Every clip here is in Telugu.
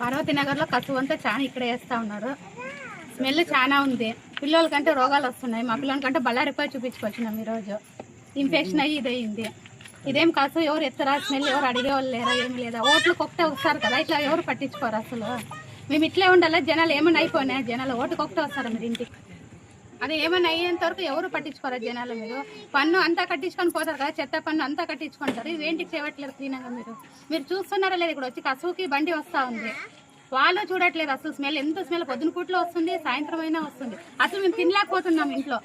పార్వతి నగర్లో కసువు అంతా చాలా ఇక్కడ వేస్తా ఉన్నారు. స్మెల్ చాలా ఉంది. పిల్లలకంటే రోగాలు వస్తున్నాయి. మా పిల్లలకంటే బళ్ళారిపోయి చూపించుకొచ్చినాం ఈరోజు. ఇన్ఫెక్షన్ అయ్యి ఇదయింది. ఇదేం కాసు ఎవరు ఎత్తరా? స్మెల్ ఎవరు అడిగేవాళ్ళు లేరా? ఏం లేదా? ఓట్లకు ఒకటే వస్తారు కదా? ఇట్లా ఎవరు పట్టించుకోరు అసలు? మేము ఇట్లే ఉండాలా? జనాలు ఏమన్నా అయిపోయినాయి? జనాలు ఓటుకు ఒకటే వస్తారు మీరు ఇంటికి? అది ఏమైనా అయ్యేంత వరకు ఎవరు పట్టించుకోరా జనాలు మీరు పన్ను అంతా కట్టించుకొని పోతారు కదా చెత్త పన్ను అంతా కట్టించుకుంటారు. ఇది చేయట్లేదు క్లీనంగా మీరు? మీరు చూస్తున్నారా లేదు ఇక్కడ వచ్చి కసువుకి బండి వస్తా ఉంది. వాళ్ళు చూడట్లేదు అసలు స్మెల్. ఎంత స్మెల్? పొద్దున పూట్లో వస్తుంది సాయంత్రం అయినా వస్తుంది. అసలు మేము తినలేకపోతున్నాం ఇంట్లో.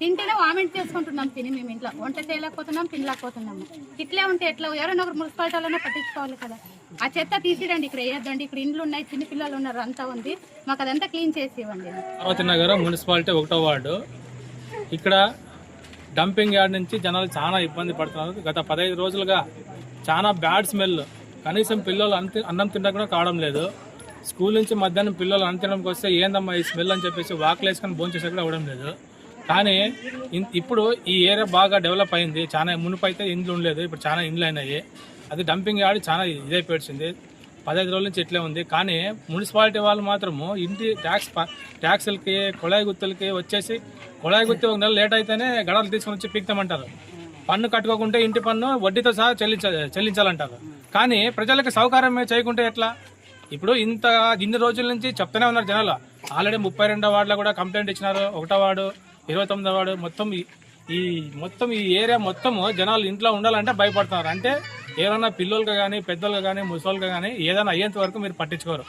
తింటేనే వామిట్ చేసుకుంటున్నాం తిని మేము ఇంట్లో. వంట చేయలేకపోతున్నాం తినలేకపోతున్నాము ఇట్లే ఉంటే ఎట్లా? ఎవరైనా ఒకరు మున్సిపాలిటీలోనే పట్టించుకోవాలి కదా. ఆ చెత్త తీసిరండి ఇక్కడ వేయద్దండి ఇక్కడ ఇండ్లు ఉన్నాయి చిన్న పిల్లలు ఉన్నారు అంతా ఉంది. మాకు అదంతా క్లీన్ చేసి ఇవ్వండి. పార్వతి నగర్ మున్సిపాలిటీ ఒకటో వార్డు. ఇక్కడ డంపింగ్ యార్డ్ నుంచి జనాలు చాలా ఇబ్బంది పడుతున్నారు. గత పదహైదు రోజులుగా చాలా బ్యాడ్ స్మెల్. కనీసం పిల్లలు అంత అన్నం తినడం కూడా కావడం లేదు. స్కూల్ నుంచి మధ్యాహ్నం పిల్లలు అంతడానికి వస్తే ఏందమ్మా ఈ స్మెల్ అని చెప్పేసి వాకలు వేసుకొని భోంచేసే కూడా అవ్వడం లేదు. కానీ ఇన్- ఇప్పుడు ఈ ఏరియా బాగా డెవలప్ అయింది. చాలా మునుపు అయితే ఇండ్లు ఉండలేదు. ఇప్పుడు చాలా ఇండ్లు అయినాయి. అది డంపింగ్ ఆడి చాలా ఇదైపోయింది పదహైదు రోజుల నుంచి ఇట్లే ఉంది. కానీ మున్సిపాలిటీ వాళ్ళు మాత్రము ఇంటి ట్యాక్స్ ప- ట్యాక్సులకి కొళాయి గుత్తులకి వచ్చేసి కొళాయి గుత్తి ఒక నెల లేట్ అయితేనే గడలు తీసుకొని వచ్చి పీక్తామంటారు. పన్ను కట్టుకోకుంటే ఇంటి పన్ను వడ్డీతో సహా చెల్లించ చెల్లించాలంటారు. కానీ ప్రజలకు సౌకర్యం చేయకుంటే ఎట్లా? ఇప్పుడు ఇంత ఇన్ని రోజుల నుంచి చెప్తూనే ఉన్నారు జనాలు. ఆల్రెడీ ముప్పై రెండో వార్డులో కూడా కంప్లైంట్ ఇచ్చినారు. ఒకటో వార్డు ఇరవై తొమ్మిదో వార్డు మొత్తం ఈ- మొత్తం ఈ ఏరియా మొత్తము జనాలు ఇంట్లో ఉండాలంటే భయపడుతున్నారు. అంటే ఏదైనా పిల్లలకు కానీ పెద్దలకు కానీ ముసలికి కానీ ఏదైనా అయ్యేంత వరకు మీరు పట్టించుకోరు.